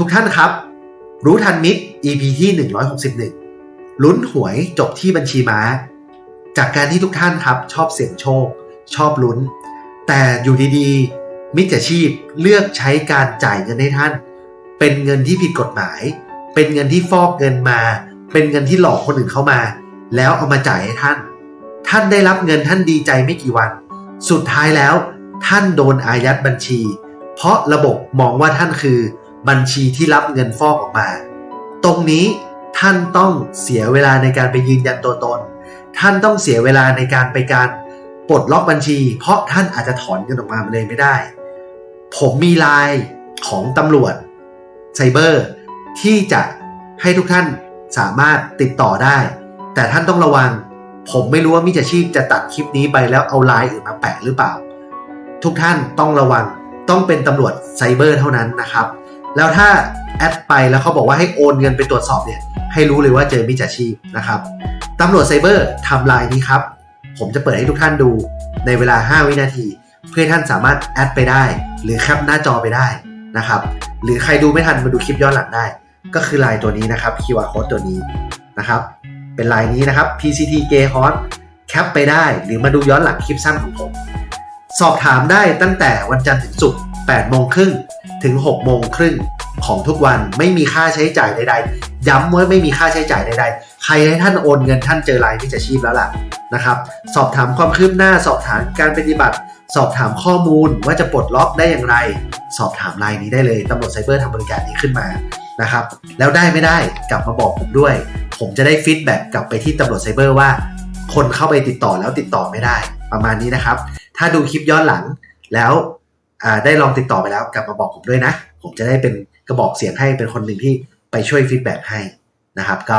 ทุกท่านครับ รู้ทันมิตร EP ที่ 161 ลุ้นหวยจบที่บัญชีม้า จากการที่ทุกท่านครับชอบเสี่ยงโชค ชอบลุ้น แต่อยู่ดีๆ มิจฉาชีพเลือกใช้การจ่ายเงินให้ท่าน เป็นเงินที่ผิดกฎหมาย เป็นเงินที่ฟอกเงินมา เป็นเงินที่หลอกคนอื่นเข้ามา แล้วเอามาจ่ายให้ท่าน ท่านได้รับเงินท่านดีใจไม่กี่วัน สุดท้ายแล้ว ท่านโดนอายัดบัญชี เพราะระบบมองว่าท่านคือ บัญชีที่รับเงินฟอกออกมา ตรงนี้ท่านต้องเสียเวลาในการไปยืนยันตัวตน ท่านต้องเสียเวลาในการไปการปลดล็อกบัญชี เพราะท่านอาจจะถอนเงินออกมาเลยไม่ได้ ผมมีไลน์ของตำรวจไซเบอร์ที่จะให้ทุกท่านสามารถติดต่อได้ แต่ท่านต้องระวัง ผมไม่รู้ว่ามิจฉาชีพจะตัดคลิปนี้ไปแล้วเอาไลน์อื่นมาแปะหรือเปล่า ทุกท่านต้องระวังต้องเป็นตำรวจไซเบอร์เท่านั้นนะครับ แล้วถ้าแอดไปแล้วเขาบอกว่าให้โอนเงินไปตรวจสอบเนี่ย ให้รู้เลยว่าเจอมิจฉาชีพนะครับตำรวจไซเบอร์ทำลายนี้ครับ ผมจะเปิดให้ทุกท่านดูในเวลา 5 วินาที เพื่อท่านสามารถแอดไปได้ หรือแคปหน้าจอไปได้นะครับ หรือใครดูไม่ทันมาดูคลิปย้อนหลังได้ ก็คือไลน์ตัวนี้นะครับ QR code ตัวนี้นะครับ เป็นไลน์นี้นะครับ PCT g a y h o t แคปไปได้ หรือมาดูย้อนหลังคลิปสั้นของผม สอบถามได้ตั้งแต่วันจันทร์ถึงศุกร์8โมงครึ่ง ถึง6โมงครึ่งของทุกวันไม่มีค่าใช้จ่ายใด ๆ ย้ำว่าไม่มีค่าใช้จ่ายใด ๆ ใครให้ท่านโอนเงินท่านเจอไลน์มิจฉาชีพแล้วล่ะนะครับ สอบถามความคืบหน้า สอบถามการปฏิบัติ สอบถามข้อมูลว่าจะปลดล็อกได้อย่างไร สอบถามไลน์นี้ได้เลยตำรวจไซเบอร์ทำบริการนี้ขึ้นมานะครับ แล้วได้ไม่ได้กลับมาบอกผมด้วย ผมจะได้ฟีดแบ็กกลับไปที่ตำรวจไซเบอร์ว่า คนเข้าไปติดต่อแล้วติดต่อไม่ได้ ประมาณนี้นะครับ ถ้าดูคลิปย้อนหลังแล้ว ได้ลองติดต่อไปแล้วกลับมาบอกผมด้วยนะ ผมจะได้เป็นกระบอกเสียงให้เป็นคนหนึ่งที่ไปช่วยฟีดแบ็กให้นะครับ ก็